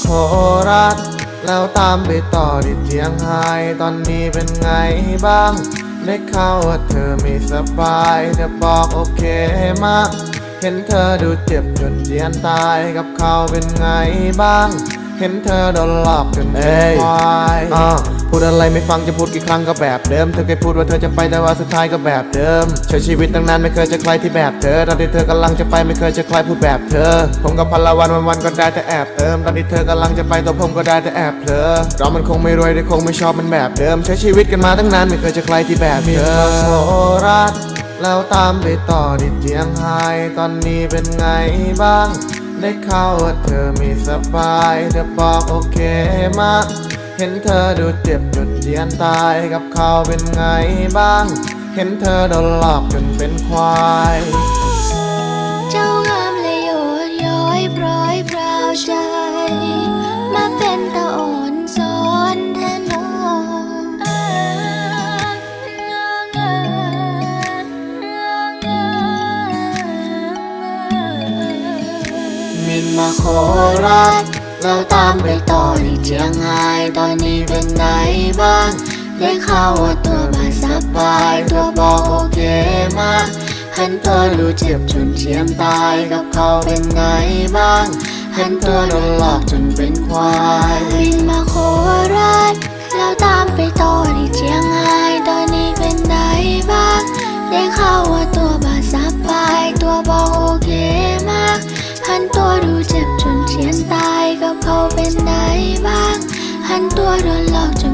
โคราชแล้วตามไปต่อที่เจียงไฮ้ตอนนี้เป็นไงบ้าง ได้ข่าวว่าเธอไม่สบายเธอบอกโอเคมาก เห็นเธอดูเจ็บจนเจียนตายกับเขาเป็นไงบ้าง เห็นเธอโดนหลอกจนเป็นควายอ่าพูดอะไรไม่ฟังจะพูดกี่ครั้งก็แบบเดิม เธอเคยพูดว่าเธอจะไปแต่ว่าสุดท้ายก็แบบเดิม ใช้ชีวิตตั้งนานไม่เคยเจะใครที่แบบเธอ ตอนที่เธอกำลังจะไปไม่เคยเจะใครพูดแบบเธอ ผมกับพลวันวันวันๆก็ได้แต่แอบเติม ตอนที่เธอกำลังจะไปตัวผมก็ได้แต่แอบเผลอเรามันคงไม่รวยได้คงไม่ชอบมันแบบเดิม ใช้ชีวิตกันมาตั้งนานไม่เคยเจะใครที่แบบเธอโคราชแล้วตามไปต่อที่เจียงไฮ้ตอนนี้เป็นไงบ้าง ได้เข้าว่าเธอไม่สบาย เธอบอกโอเคมาก เห็นเธอดูเจ็บจนเจียนตายกับเขาเป็นไงบ้าง เห็นเธอโดนหลอกจนเป็นควาย เจ้างามเลยโยนย้อยปล่อยพราวใจ ราชแล้วตามไปต่อที่เจียงไฮตอนนี้เป็นไงบ้างได้ข่าวว่าตัวมาสบายตัวบอกโอเคมากเห็นเธอดูเจ็บจนเจียนตายกับเขาเป็นไงบ้างเห็นเธอโดนหลอกจนเป็นควายบินมาโคราชแล้วตามไปต่อที่เชียงรายตอนนี้เป็นไงบ้างได้ข่าวว่าตัวบาสบาย หันตัวโ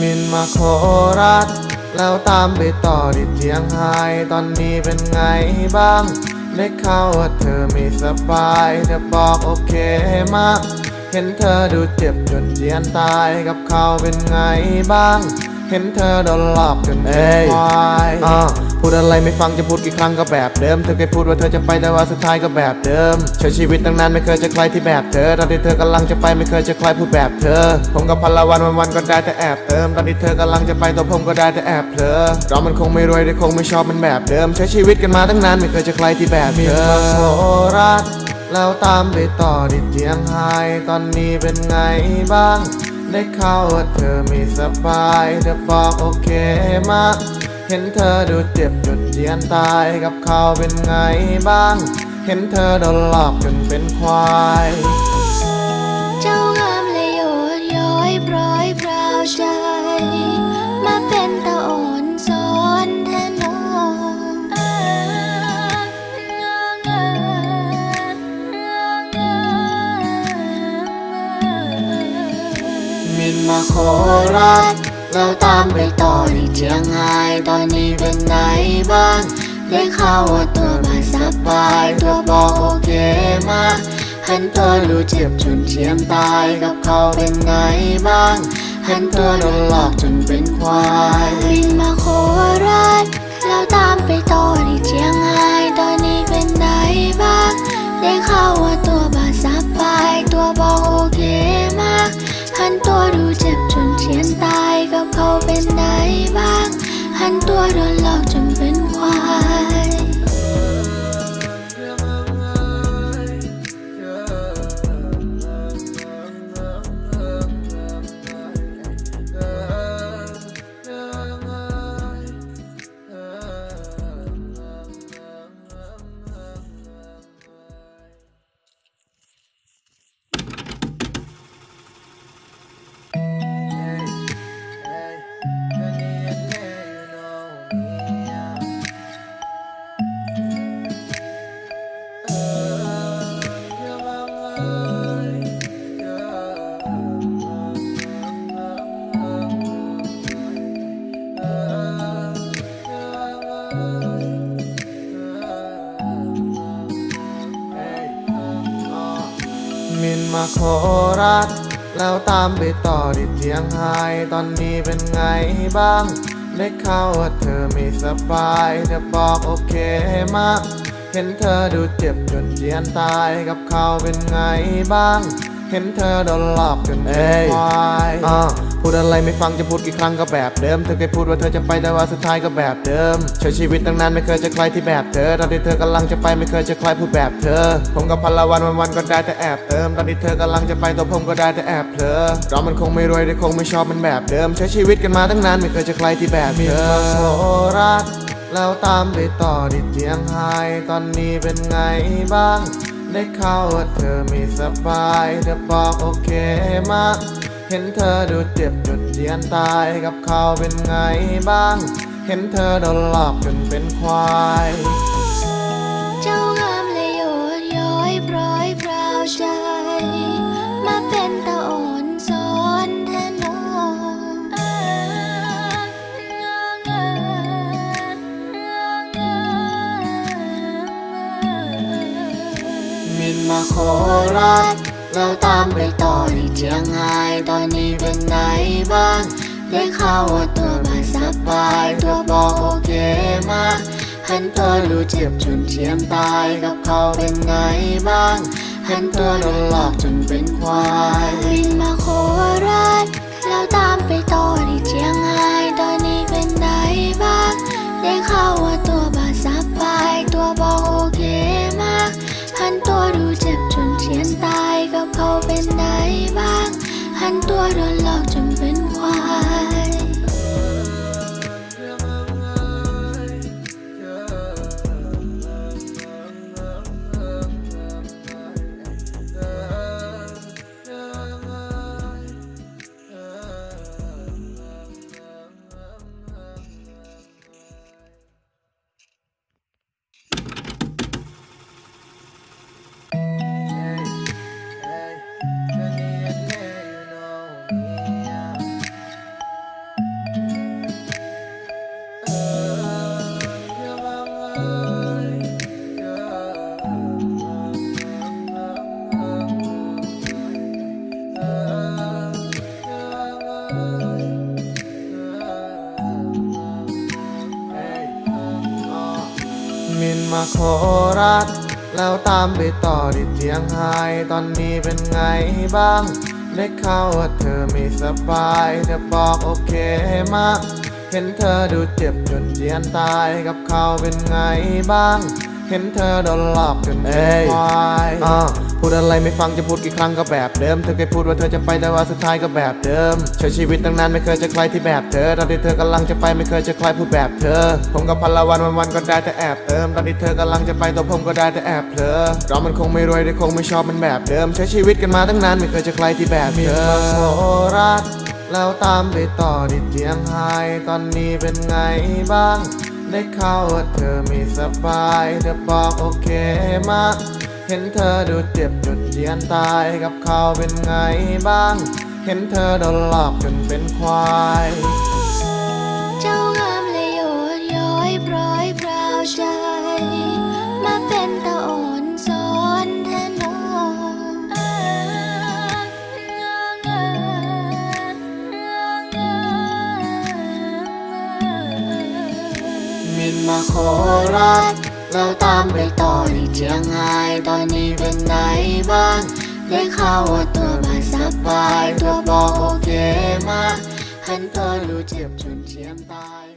มินมาโคราชแล้วตามไปต่อที่เทียงไฮ้ตอนนี้เป็นไงบ้าง ได้ข่าวว่าเธอไม่สบายเธอบอกโอเคมาก เห็นเธอดูเจ็บจนเจียนตายกับเขาเป็นไงบ้าง เห็นเธอโดนหลอกจนเป็นควายอ่าพูดอะไรไม่ฟังจะพูดกี่ครั้งก็แบบเดิม เธอเคยพูดว่าเธอจะไปแต่ว่าสุดท้ายก็แบบเดิมใช้ชีวิตตั้งนานไม่เคยเจะใครที่แบบเธอ ตอนที่เธอกำลังจะไปไม่เคยเจะใครพูดแบบเธอ ผมกับพลวันวันวันๆก็ได้แต่แอบเติม ตอนที่เธอกำลังจะไปตัวผมก็ได้แต่แอบเผลอเรามันคงไม่รวยได้คงไม่ชอบมันแบบเดิม ใช้ชีวิตกันมาตั้งนานไม่เคยเจะใครที่แบบเธอโคราชแล้วตามไปต่อที่เจียงไฮ้ตอนนี้เป็นไงบ้าง ได้ข่าว่าเธอไม่สบาย เธอบอกโอเคมาก เห็นเธอดูเจ็บจนเจียนตายกับเขาเป็นไงบ้าง เห็นเธอโดนหลอกจนเป็นควาย เจ้างามเลยโยดย้อยปล่อยพราวใจ มาเป็นต่อ มาโคราชแล้วตามไปต่อที่เจียงไฮ้ตอนนี้เป็นไงบ้างได้ข่าวว่าตัวมาสบายตัวบอกโอเคมากเห็นเธอดูเจ็บจนเจียนตายกับเขาเป็นไงบ้างเห็นเธอโดนหลอกจนเป็นควายบินมาโคราชแล้วตามไปต่อที่เชียงรายตอนนี้เป็นไงบ้างได้ข่าวว่าตัวบาสบายตัวบอกโอเค นตัวดูเจ็บจนเทียนตายกับเขาเป็นไงบ้าง หันตัวโดนหลอกจ มาโคราชแล้วตามไปต่อที่เทียงไฮ้ตอนนี้เป็นไงบ้าง ได้ข่าวว่าเธอไม่สบายเธอบอกโอเคมาก เห็นเธอดูเจ็บจนเจียนตายกับเขาเป็นไงบ้าง เห็นเธอโดนหลอกจนเป็นควายอ่าพูดอะไรไม่ฟังจะพูดกี่ครั้งก็แบบเดิม เธอเคยพูดว่าเธอจะไปแต่ว่าสุดท้ายก็แบบเดิมใช้ชีวิตตั้งนานไม่เคยจะใครที่แบบเธอ ตอนที่เธอกำลังจะไปไม่เคยจะใครพูดแบบเธอ ผมกับพันละวันวันวันๆก็ได้แต่แอบเติม ตอนที่เธอกำลังจะไปตัวผมก็ได้แต่แอบเผลอเรามันคงไม่รวยแต่คงไม่ชอบมันแบบเดิม ใช้ชีวิตกันมาตั้งนานไม่เคยจะใครที่แบบเธอโคราชแล้วตามไปต่อที่เจียงไฮ้ตอนนี้เป็นไงบ้าง ได้ข่าว่าเธอไม่สบาย เธอบอกโอเคมากเห็นเธอดูเจ็บจนเจียนตายกับเขาเป็นไงบ้าง เห็นเธอโดนหลอกจนเป็นควาย เจ้างามเลยโยดย้อยปร้อยพราวใจ ราราชชเราตามไปต่อที่เชียงรายตอนนี้เป็นไงบ้างได้ข่าวว่าตัวมาสบายตัวบอกโอเคมากเห็นเธอรู้เจ็บจนเชียมตายกับเขาเป็นไงบ้างเห็นเธอโดนหลอกจนเป็นควายบินมาโคราชแล้วตามไปต่อที่เชียงราย ตัวโดนหลอกจน มาโคราชแล้วตามไปต่อที่เทียงไฮ้ตอนนี้เป็นไงบ้าง ได้ข่าวว่าเธอไม่สบายเธอบอกโอเคมาก เห็นเธอดูเจ็บจนเจียนตายกับเขาเป็นไงบ้าง เห็นเธอโดนหลอกจนเป็นควายอ่าพูดอะไรไม่ฟังจะพูดกี่ครั้งก็แบบเดิม เธอเคยพูดว่าเธอจะไปแต่ว่าสุดท้ายก็แบบเดิมใช้ชีวิตตั้งนานไม่เคยจะใครที่แบบเธอ ตอนที่เธอกำลังจะไปไม่เคยจะใครพูดแบบเธอ ผมกับพันละวันวันวันๆก็ได้แต่แอบเติม ตอนที่เธอกำลังจะไปตัวผมก็ได้แต่แอบเผลอเรามันคงไม่รวยแต่คงไม่ชอบมันแบบเดิม ใช้ชีวิตกันมาตั้งนานไม่เคยจะใครที่แบบเธอโคราชแล้วตามไปต่อที่เจียงไฮ้ตอนนี้เป็นไงบ้าง ได้ข่าว่าเธอไม่สบาย เธอบอกโอเคมากเห็นเธอดูเจ็บจนเจียนตายกับเขาเป็นไงบ้าง เห็นเธอโดนหลอกจนเป็นควายเจ้างามเลย มาโคราชเราตามไปต่อที่เชียงรายตอนนี้เป็นไงบ้างได้ข่าวว่าตัวมาสบายตัวบอกโอเคมาก หันตัวรู้เจ็บจนเชียมตาย